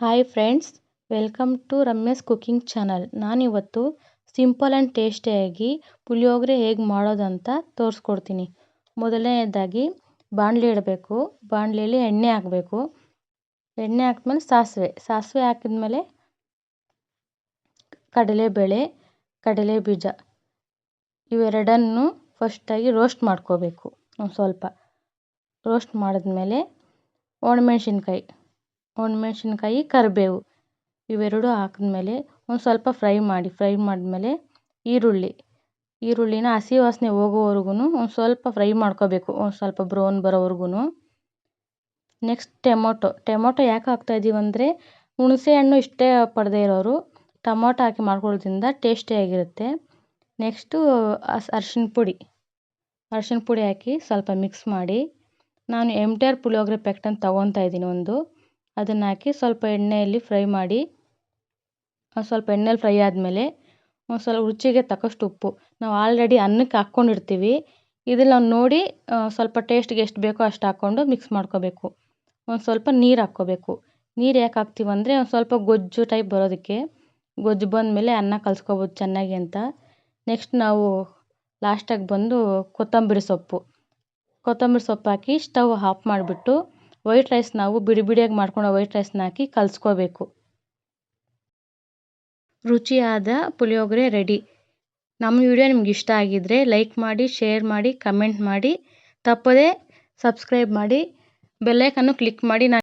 Hi friends welcome to Ramya's cooking channel ನಾನಿವತ್ತು simple and ಟೇಸ್ಟಿಯಾಗಿ ಪುಳಿಯೋಗರೆ ಹೇಗೆ ಮಾಡೋದಂತ ತೋರಿಸ್ಕೊಡ್ತೀನಿ. ಮೊದಲನೇದಾಗಿ ಬಾಣಲೆ ಇಡಬೇಕು. ಬಾಣಲೆಯಲ್ಲಿ ಎಣ್ಣೆ ಹಾಕಬೇಕು. ಎಣ್ಣೆ ಹಾಕಿದ್ಮೇಲೆ ಸಾಸಿವೆ. ಸಾಸಿವೆ ಹಾಕಿದ್ಮೇಲೆ ಕಡಲೆಬೇಳೆ ಕಡಲೆ ಬೀಜ ಇವೆರಡನ್ನು ಫಸ್ಟಾಗಿ ರೋಸ್ಟ್ ಮಾಡ್ಕೋಬೇಕು. ಒಂದು ಸ್ವಲ್ಪ ರೋಸ್ಟ್ ಮಾಡಿದ್ಮೇಲೆ ಒಣಮೆಣ್ಸಿನ್ಕಾಯಿ. ಒಣಮೆಣ್ಸಿನ್ಕಾಯಿ, ಕರಿಬೇವು ಇವೆರಡು ಹಾಕಿದ್ಮೇಲೆ ಒಂದು ಸ್ವಲ್ಪ ಫ್ರೈ ಮಾಡಿ, ಫ್ರೈ ಮಾಡಿದ್ಮೇಲೆ ಈರುಳ್ಳಿ. ಈರುಳ್ಳಿನ ಹಸಿ ವಾಸನೆ ಹೋಗೋವರೆಗೂ ಒಂದು ಸ್ವಲ್ಪ ಫ್ರೈ ಮಾಡ್ಕೋಬೇಕು, ಒಂದು ಸ್ವಲ್ಪ ಬ್ರೌನ್ ಬರೋವರೆಗೂ ನೆಕ್ಸ್ಟ್ ಟೊಮೊಟೊ. ಟೊಮೊಟೊ ಯಾಕೆ ಹಾಕ್ತಾಯಿದ್ದೀವಿ ಅಂದರೆ ಹುಣಸೆ ಹಣ್ಣು ಇಷ್ಟೇ ಪಡದೇ ಇರೋರು ಟೊಮೊಟೊ ಹಾಕಿ ಮಾಡ್ಕೊಳ್ಳೋದ್ರಿಂದ ಟೇಸ್ಟಿಯಾಗಿರುತ್ತೆ ನೆಕ್ಸ್ಟು ಅರ್ಶಿಣ ಪುಡಿ. ಅರ್ಶಿನ ಪುಡಿ ಹಾಕಿ ಸ್ವಲ್ಪ ಮಿಕ್ಸ್ ಮಾಡಿ ನಾನು ಎಂ ಟಿ ಆರ್ ಪುಳಿಯೋಗರೆ ಪ್ಯಾಕೆಟನ್ನು ತೊಗೊತಾಯಿದ್ದೀನಿ ಒಂದು. ಅದನ್ನು ಹಾಕಿ ಸ್ವಲ್ಪ ಎಣ್ಣೆಯಲ್ಲಿ ಫ್ರೈ ಮಾಡಿ ಸ್ವಲ್ಪ ಎಣ್ಣೆಲಿ ಫ್ರೈ ಆದಮೇಲೆ ಒಂದು ಸ್ವಲ್ಪ ರುಚಿಗೆ ತಕ್ಕಷ್ಟು ಉಪ್ಪು. ನಾವು ಆಲ್ರೆಡಿ ಅನ್ನಕ್ಕೆ ಹಾಕ್ಕೊಂಡಿರ್ತೀವಿ. ಇದನ್ನು ನೋಡಿ ಸ್ವಲ್ಪ ಟೇಸ್ಟಿಗೆ ಎಷ್ಟು ಬೇಕೋ ಅಷ್ಟು ಹಾಕ್ಕೊಂಡು ಮಿಕ್ಸ್ ಮಾಡ್ಕೋಬೇಕು. ಒಂದು ಸ್ವಲ್ಪ ನೀರು ಹಾಕ್ಕೋಬೇಕು. ನೀರು ಯಾಕೆ ಹಾಕ್ತೀವಿ ಒಂದು ಸ್ವಲ್ಪ ಗೊಜ್ಜು ಟೈಪ್ ಬರೋದಕ್ಕೆ. ಗೊಜ್ಜು ಬಂದಮೇಲೆ ಅನ್ನ ಕಲಿಸ್ಕೋಬೋದು ಚೆನ್ನಾಗಿ ಅಂತ. ನೆಕ್ಸ್ಟ್ ನಾವು ಲಾಸ್ಟಾಗಿ ಬಂದು ಕೊತ್ತಂಬರಿ ಸೊಪ್ಪು. ಕೊತ್ತಂಬರಿ ಸೊಪ್ಪು ಹಾಕಿ ಸ್ಟವ್ ಆಫ್ ಮಾಡಿಬಿಟ್ಟು ವೈಟ್ ರೈಸ್ ನಾವು ಬಿಡಿ ಬಿಡಿಯಾಗಿ ಮಾಡ್ಕೊಂಡು ವೈಟ್ ರೈಸ್ನ ಹಾಕಿ ಕಲಸ್ಕೋಬೇಕು. ರುಚಿಯಾದ ಪುಳಿಯೋಗರೆ ರೆಡಿ. ನಮ್ಮ ವಿಡಿಯೋ ನಿಮ್ಗೆ ಇಷ್ಟ ಆಗಿದ್ರೆ ಲೈಕ್ ಮಾಡಿ, ಶೇರ್ ಮಾಡಿ, ಕಮೆಂಟ್ ಮಾಡಿ. ತಪ್ಪದೇ ಸಬ್ಸ್ಕ್ರೈಬ್ ಮಾಡಿ. ಬೆಲ್ಲೈಕನ್ನು ಕ್ಲಿಕ್ ಮಾಡಿ.